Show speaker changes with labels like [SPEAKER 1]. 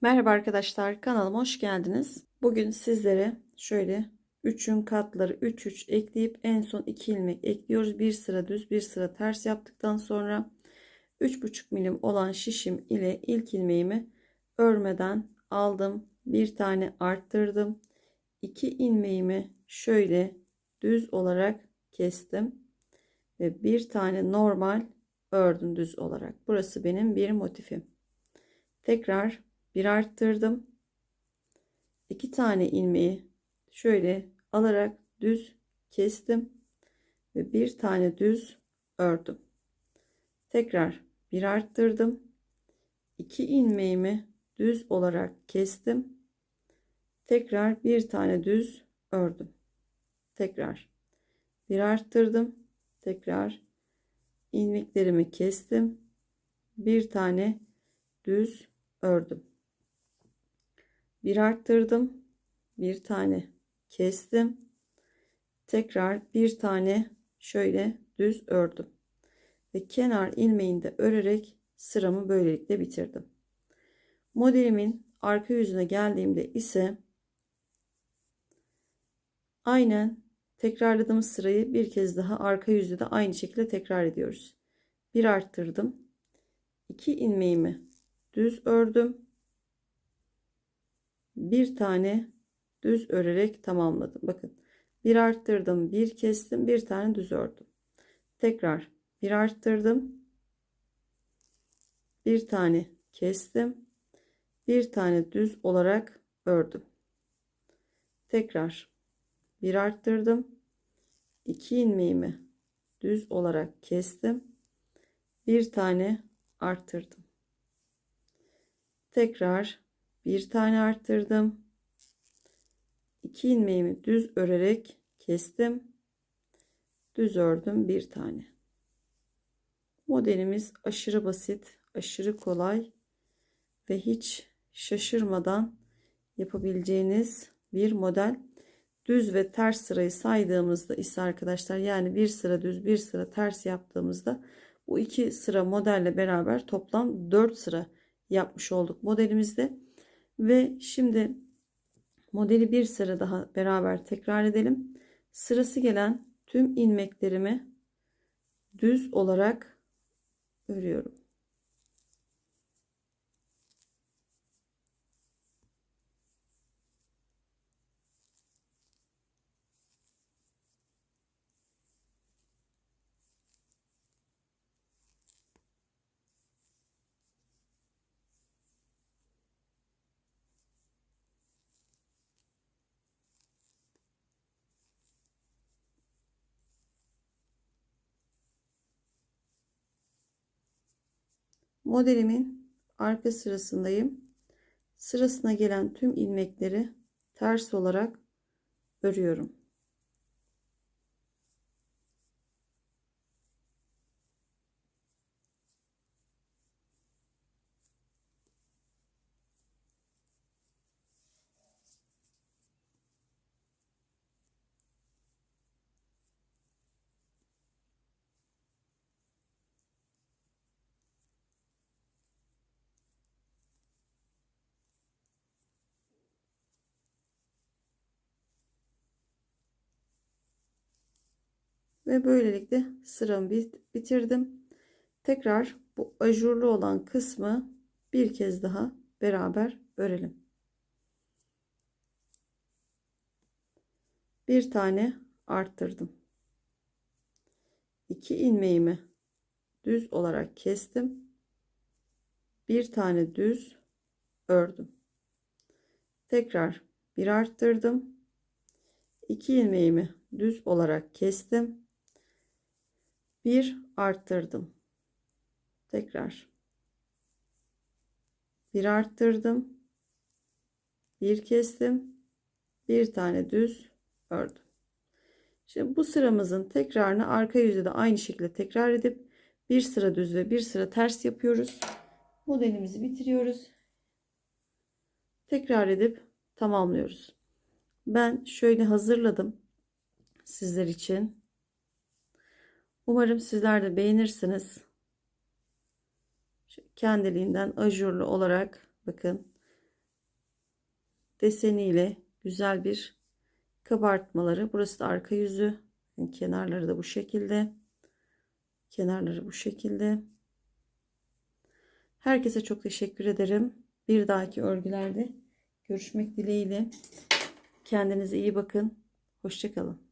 [SPEAKER 1] Merhaba arkadaşlar kanalıma hoş geldiniz. Bugün sizlere şöyle 3'ün katları 3 3 ekleyip en son 2 ilmek ekliyoruz. Bir sıra düz bir sıra ters yaptıktan sonra 3,5 milim olan şişim ile ilk ilmeğimi örmeden aldım. Bir tane arttırdım. 2 ilmeğimi şöyle düz olarak kestim ve bir tane normal ördüm düz olarak. Burası benim bir motifim. Tekrar bir arttırdım. iki tane ilmeği şöyle alarak düz kestim ve bir tane düz ördüm. Tekrar bir arttırdım. iki ilmeğimi düz olarak kestim. Tekrar bir tane düz ördüm. Tekrar bir arttırdım. Tekrar ilmeklerimi kestim. Bir tane düz ördüm bir arttırdım bir tane kestim. Tekrar bir tane şöyle düz ördüm. Ve kenar ilmeğinde örerek sıramı böylelikle bitirdim. Modelimin arka yüzüne geldiğimde ise aynen tekrarladığım sırayı bir kez daha arka yüzde de aynı şekilde tekrar ediyoruz. Bir arttırdım 2 ilmeğimi düz ördüm bir tane düz örerek tamamladım. Bakın bir arttırdım, bir kestim, bir tane düz ördüm. Tekrar bir arttırdım. Bir tane kestim. Bir tane düz olarak ördüm. Tekrar bir arttırdım. 2 ilmeğimi düz olarak kestim. Bir tane arttırdım. Tekrar bir tane arttırdım. 2 ilmeğimi düz örerek kestim. Düz ördüm bir tane. Modelimiz aşırı basit, aşırı kolay ve hiç şaşırmadan yapabileceğiniz bir model. Düz ve ters sırayı saydığımızda ise arkadaşlar yani bir sıra düz bir sıra ters yaptığımızda bu iki sıra modelle beraber toplam 4 sıra yapmış olduk modelimizde. Ve şimdi modeli bir sıra daha beraber tekrar edelim. Sırası gelen tüm ilmeklerimi düz olarak örüyorum. Modelimin arka sırasındayım. Sırasına gelen tüm ilmekleri ters olarak örüyorum. Ve böylelikle sıramı bitirdim. Tekrar bu ajurlu olan kısmı bir kez daha beraber örelim. Bir tane arttırdım. 2 ilmeğimi düz olarak kestim. Bir tane düz ördüm. Tekrar bir arttırdım. 2 ilmeğimi düz olarak kestim bir arttırdım. Tekrar bir arttırdım. Bir kestim. Bir tane düz ördüm. Şimdi bu sıramızın tekrarını arka yüzde de aynı şekilde tekrar edip bir sıra düz ve bir sıra ters yapıyoruz. Modelimizi bitiriyoruz. Tekrar edip tamamlıyoruz. Ben şöyle hazırladım sizler için. Umarım sizler de beğenirsiniz. Kendiliğinden ajurlu olarak bakın deseniyle güzel bir kabartmaları. Burası da arka yüzü. Kenarları da bu şekilde. Kenarları bu şekilde. Herkese çok teşekkür ederim. Bir dahaki örgülerde görüşmek dileğiyle. Kendinize iyi bakın. Hoşçakalın.